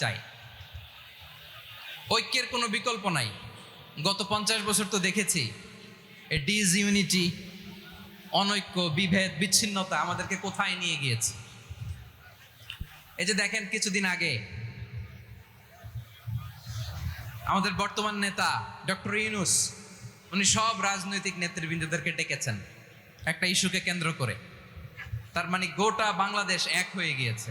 চাই ঐক্যের কোনো বিকল্প নাই। গত পঞ্চাশ বছর তো দেখেছি এ ডিজ ইউনিটি অনৈক্য, বিভেদ, বিচ্ছিন্নতা আমাদেরকে কোথায় নিয়ে গিয়েছে? এই যে দেখেন কিছুদিন আগে, আমাদের বর্তমান নেতা ডক্টর ইউনুস, উনি সব রাজনৈতিক নেতৃবৃন্দদেরকে ডেকেছেন, একটা ইস্যুকে কেন্দ্র করে। তার মানে গোটা বাংলাদেশ এক হয়ে গিয়েছে।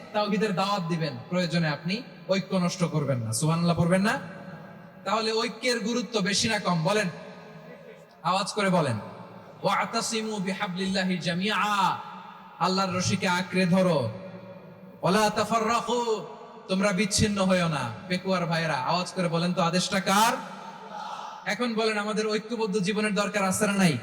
তাওহীদের দাওয়াত দিবেন। প্রয়োজনে আপনি ঐক্য নষ্ট করবেন না। সুবহানাল্লাহ পড়বেন না? তাহলে ঐক্যের গুরুত্ব বেশি না কম? বলেন। আওয়াজ করে বলেন। ওয়াতাসিমু বিহাবলিল্লাহি জামিআ। আল্লাহর রশিকে আঁকড়ে ধরো। ওলা তাফাররাকু তোমরা বিচ্ছিন্ন হয়েও না, পেকুয়ার ভাইরা আওয়াজ করে বলেন তো, আদেশটা কার? এখন বলেন, আমাদের ঐক্যবদ্ধ জীবনের দরকার আছে না নাই?